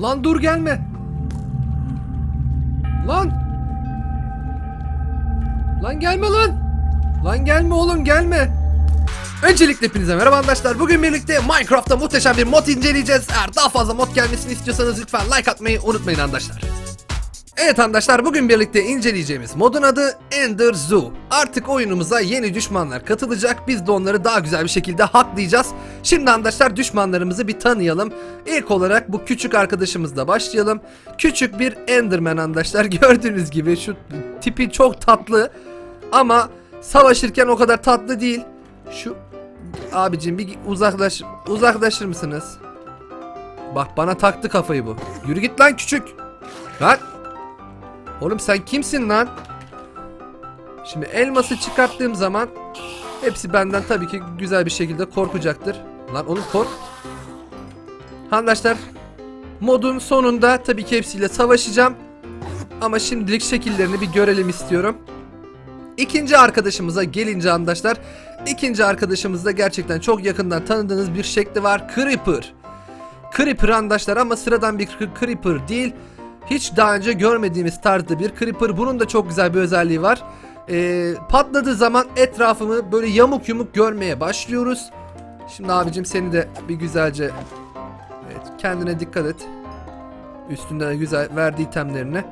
Lan dur gelme. Lan. Lan gelme lan. Lan gelme oğlum gelme. Öncelikle hepinize merhaba arkadaşlar. Bugün birlikte Minecraft'ta muhteşem bir mod inceleyeceğiz. Eğer daha fazla mod gelmesini istiyorsanız lütfen like atmayı unutmayın arkadaşlar. Evet arkadaşlar bugün birlikte inceleyeceğimiz modun adı Ender Zoo. Artık oyunumuza yeni düşmanlar katılacak. Biz de onları daha güzel bir şekilde haklayacağız. Şimdi arkadaşlar düşmanlarımızı bir tanıyalım. İlk olarak bu küçük arkadaşımızla başlayalım. Küçük bir Enderman arkadaşlar. Gördüğünüz gibi şu tipi çok tatlı. Ama savaşırken o kadar tatlı değil. Şu abicim bir uzaklaş uzaklaşır mısınız? Bak bana taktı kafayı bu. Yürü git lan küçük. Lan. Oğlum sen kimsin lan? Şimdi elması çıkarttığım zaman hepsi benden tabii ki güzel bir şekilde korkacaktır. Lan oğlum kork. Arkadaşlar modun sonunda tabii ki hepsiyle savaşacağım. Ama şimdilik şekillerini bir görelim istiyorum. İkinci arkadaşımıza gelince arkadaşlar ikinci arkadaşımızda gerçekten çok yakından tanıdığınız bir şekli var. Creeper. Creeper arkadaşlar ama sıradan bir Creeper değil. Hiç daha önce görmediğimiz tarzda bir Creeper. Bunun da çok güzel bir özelliği var. Ee, patladığı zaman etrafımı böyle yamuk yumuk görmeye başlıyoruz. Şimdi abicim seni de bir güzelce evet, kendine dikkat et. Üstünden güzel verdiği itemlerini.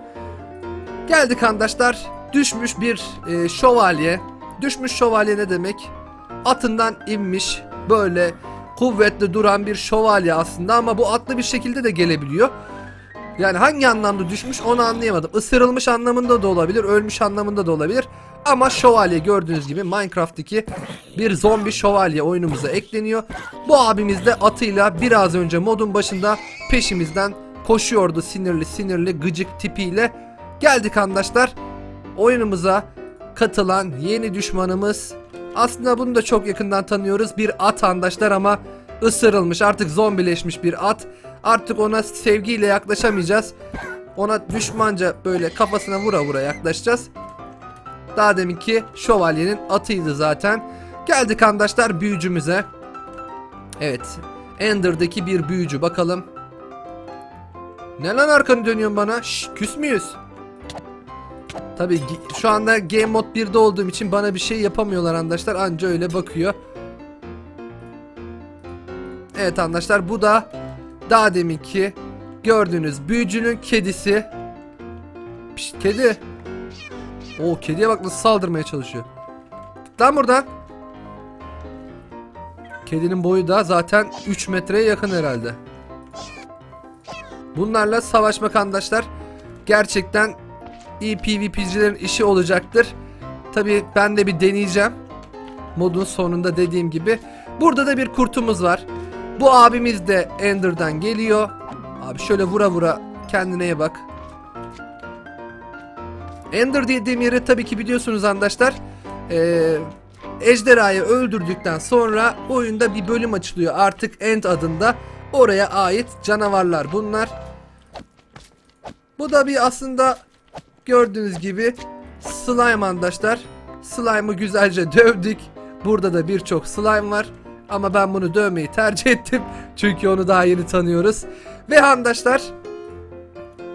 Geldik arkadaşlar. Düşmüş bir e, şövalye. Düşmüş şövalye ne demek? Atından inmiş böyle kuvvetli duran bir şövalye aslında ama bu atlı bir şekilde de gelebiliyor. Yani hangi anlamda düşmüş onu anlayamadım. Isırılmış anlamında da olabilir, ölmüş anlamında da olabilir. Ama şövalye gördüğünüz gibi Minecraft'taki bir zombi şövalye oyunumuza ekleniyor. Bu abimiz de atıyla biraz önce modun başında peşimizden koşuyordu sinirli sinirli gıcık tipiyle. Geldik arkadaşlar. Oyunumuza katılan yeni düşmanımız. Aslında bunu da çok yakından tanıyoruz. Bir at arkadaşlar ama ısırılmış artık zombileşmiş bir at. Artık ona sevgiyle yaklaşamayacağız. Ona düşmanca böyle kafasına vura vura yaklaşacağız. Daha deminki şövalyenin atıydı zaten. Geldik arkadaşlar büyücümüze. Evet. Ender'daki bir büyücü bakalım. Ne lan arkanı dönüyorsun bana? Şşş küs müyüz? Tabi şu anda Game Mode 1'de olduğum için bana bir şey yapamıyorlar arkadaşlar. Anca öyle bakıyor. Evet arkadaşlar bu da daha deminki gördüğünüz büyücünün kedisi. Pişt, kedi. O kediye bak nasıl saldırmaya çalışıyor. Lan buradan. Kedinin boyu da zaten 3 metreye yakın herhalde. Bunlarla savaşmak arkadaşlar gerçekten iyi PvP'cilerin işi olacaktır. Tabi ben de bir deneyeceğim. Modun sonunda dediğim gibi. Burada da bir kurtumuz var. Bu abimiz de Ender'dan geliyor. Abi şöyle vura vura kendine iyi bak. Ender dediğim yeri tabii ki biliyorsunuz arkadaşlar. Ee, ejderhayı öldürdükten sonra oyunda bir bölüm açılıyor. Artık End adında. Oraya ait canavarlar bunlar. Bu da bir aslında gördüğünüz gibi slime arkadaşlar. Slime'ı güzelce dövdük. Burada da birçok slime var. Ama ben bunu dövmeyi tercih ettim. Çünkü onu daha yeni tanıyoruz. Ve arkadaşlar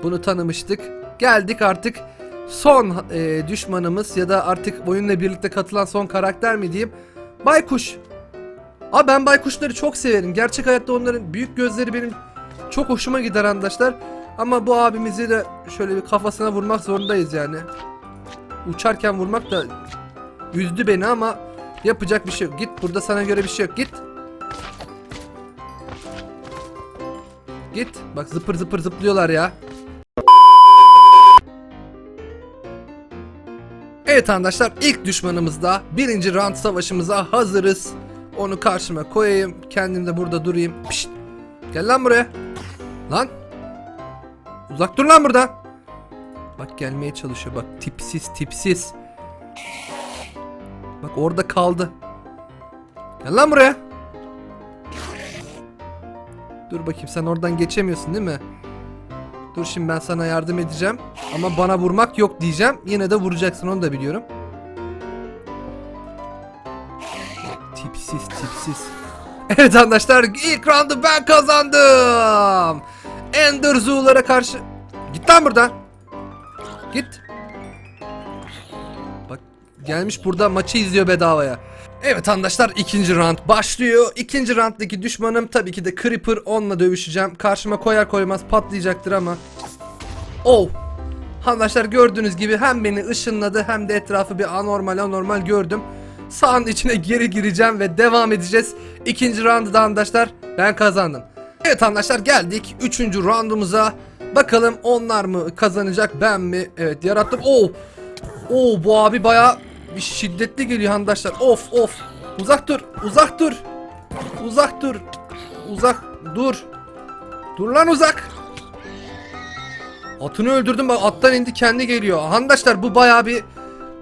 bunu tanımıştık. Geldik artık son e, düşmanımız ya da artık oyunla birlikte katılan son karakter mi diyeyim. Baykuş. Abi ben baykuşları çok severim. Gerçek hayatta onların büyük gözleri benim çok hoşuma gider arkadaşlar. Ama bu abimizi de şöyle bir kafasına vurmak zorundayız yani. Uçarken vurmak da üzdü beni ama yapacak bir şey yok. Git burada sana göre bir şey yok. Git. Git. Bak zıpır zıpır zıplıyorlar ya. Evet arkadaşlar ilk düşmanımızda birinci round savaşımıza hazırız. Onu karşıma koyayım. Kendim de burada durayım. Pişt. Gel lan buraya. Lan. Uzak dur lan buradan. Bak gelmeye çalışıyor. Bak tipsiz tipsiz. Bak orada kaldı. Gel lan buraya. Dur bakayım sen oradan geçemiyorsun değil mi? Dur şimdi ben sana yardım edeceğim. Ama bana vurmak yok diyeceğim. Yine de vuracaksın onu da biliyorum. Tipsiz tipsiz. Evet arkadaşlar ilk roundu ben kazandım. Ender Zoo'lara karşı. Git lan buradan. Git. Gelmiş burada maçı izliyor bedavaya. Evet arkadaşlar ikinci round başlıyor. İkinci rounddaki düşmanım tabii ki de Creeper. Onunla dövüşeceğim. Karşıma koyar koymaz patlayacaktır ama. Oh. Arkadaşlar gördüğünüz gibi hem beni ışınladı hem de etrafı bir anormal anormal gördüm. Sağın içine geri gireceğim ve devam edeceğiz. İkinci roundda arkadaşlar ben kazandım. Evet arkadaşlar geldik 3. roundumuza. Bakalım onlar mı kazanacak ben mi? Evet yarattım. Oo. Oo bu abi baya bir şiddetli geliyor arkadaşlar. Of of. Uzak dur. Uzak dur. Uzak dur. Uzak dur. Dur lan uzak. Atını öldürdüm bak attan indi kendi geliyor. Arkadaşlar bu baya bir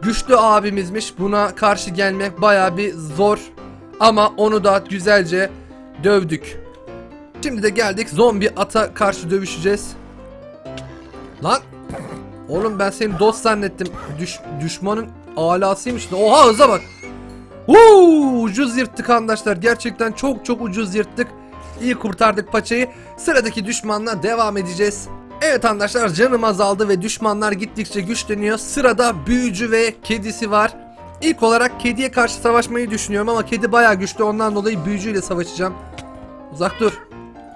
güçlü abimizmiş. Buna karşı gelmek baya bir zor. Ama onu da güzelce dövdük. Şimdi de geldik zombi ata karşı dövüşeceğiz. Lan Oğlum ben seni dost zannettim. Düş, düşmanın alasıymış. Oha hıza bak. Uuu, ucuz yırttık arkadaşlar. Gerçekten çok çok ucuz yırttık. İyi kurtardık paçayı. Sıradaki düşmanla devam edeceğiz. Evet arkadaşlar canım azaldı ve düşmanlar gittikçe güçleniyor. Sırada büyücü ve kedisi var. İlk olarak kediye karşı savaşmayı düşünüyorum ama kedi bayağı güçlü ondan dolayı büyücüyle savaşacağım. Uzak dur.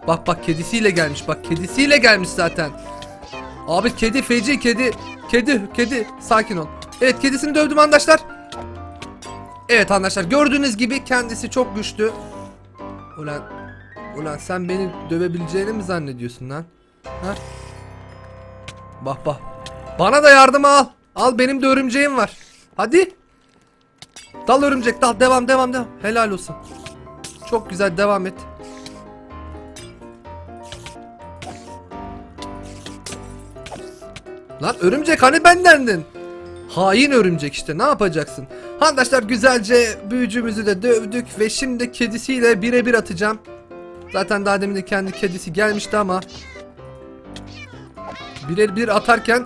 Bak bak kedisiyle gelmiş bak kedisiyle gelmiş zaten. Abi kedi feci kedi. Kedi kedi sakin ol. Evet kedisini dövdüm arkadaşlar. Evet arkadaşlar gördüğünüz gibi kendisi çok güçlü. Ulan ulan sen beni dövebileceğini mi zannediyorsun lan? Ha? Bak bak. Bana da yardım al. Al benim de örümceğim var. Hadi. Dal örümcek dal devam devam devam. Helal olsun. Çok güzel devam et. Lan örümcek hani bendendin? Hain örümcek işte ne yapacaksın? Arkadaşlar güzelce büyücümüzü de dövdük ve şimdi kedisiyle birebir atacağım. Zaten daha demin de kendi kedisi gelmişti ama birebir atarken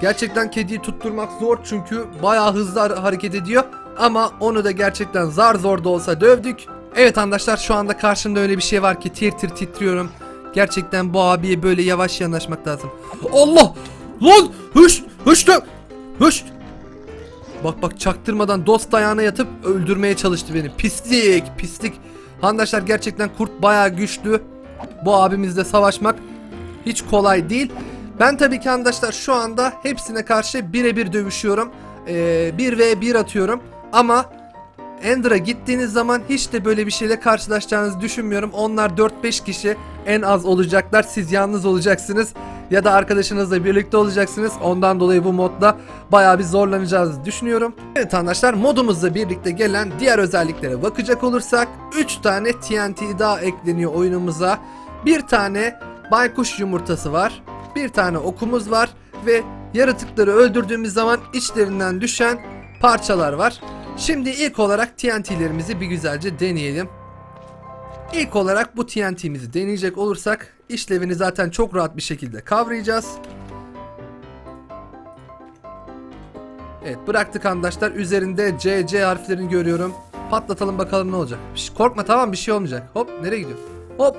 gerçekten kediyi tutturmak zor çünkü bayağı hızlı har- hareket ediyor. Ama onu da gerçekten zar zor da olsa dövdük. Evet arkadaşlar şu anda karşımda öyle bir şey var ki tir tir titriyorum. Gerçekten bu abiye böyle yavaş yanaşmak lazım. Allah! Lan! Hış! Hış! da- Hış! Bak bak çaktırmadan dost ayağına yatıp öldürmeye çalıştı beni. Pislik! Pislik! Arkadaşlar gerçekten kurt bayağı güçlü. Bu abimizle savaşmak hiç kolay değil. Ben tabii ki arkadaşlar şu anda hepsine karşı birebir dövüşüyorum. Ee, 1 ve 1 atıyorum. Ama Ender'a gittiğiniz zaman hiç de böyle bir şeyle karşılaşacağınızı düşünmüyorum. Onlar 4-5 kişi en az olacaklar. Siz yalnız olacaksınız ya da arkadaşınızla birlikte olacaksınız. Ondan dolayı bu modda bayağı bir zorlanacağınızı düşünüyorum. Evet arkadaşlar modumuzla birlikte gelen diğer özelliklere bakacak olursak 3 tane TNT daha ekleniyor oyunumuza. Bir tane baykuş yumurtası var. Bir tane okumuz var ve yaratıkları öldürdüğümüz zaman içlerinden düşen parçalar var. Şimdi ilk olarak TNT'lerimizi bir güzelce deneyelim. İlk olarak bu TNT'mizi deneyecek olursak işlevini zaten çok rahat bir şekilde kavrayacağız. Evet bıraktık arkadaşlar. Üzerinde CC harflerini görüyorum. Patlatalım bakalım ne olacak. Şş, korkma tamam bir şey olmayacak. Hop nereye gidiyor? Hop.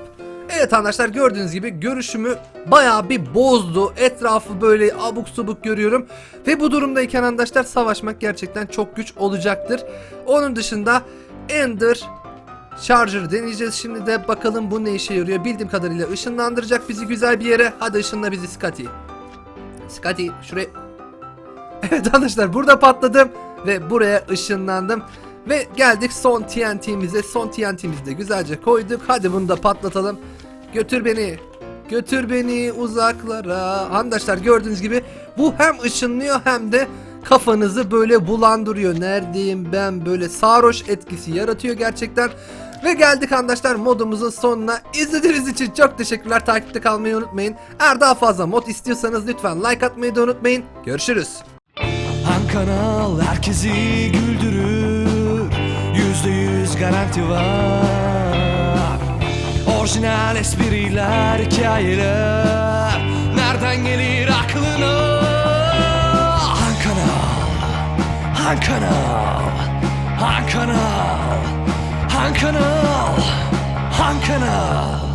Evet arkadaşlar gördüğünüz gibi görüşümü bayağı bir bozdu. Etrafı böyle abuk subuk görüyorum. Ve bu durumdayken arkadaşlar savaşmak gerçekten çok güç olacaktır. Onun dışında Ender Charger deneyeceğiz şimdi de bakalım bu ne işe yarıyor. Bildiğim kadarıyla ışınlandıracak bizi güzel bir yere. Hadi ışınla bizi Scotty. Scotty şuraya Evet arkadaşlar burada patladım ve buraya ışınlandım. Ve geldik son TNT'mize. Son TNT'mizi de güzelce koyduk. Hadi bunu da patlatalım. Götür beni. Götür beni uzaklara. Arkadaşlar gördüğünüz gibi bu hem ışınlıyor hem de kafanızı böyle bulandırıyor. Neredeyim ben böyle sarhoş etkisi yaratıyor gerçekten. Ve geldik arkadaşlar modumuzun sonuna. İzlediğiniz için çok teşekkürler. Takipte kalmayı unutmayın. Eğer daha fazla mod istiyorsanız lütfen like atmayı da unutmayın. Görüşürüz. Han kanal herkesi güldürür Yüzde yüz garanti var Orijinal espriler, hikayeler Nereden gelir aklına Han kanal Han kanal Han kanal Han kanal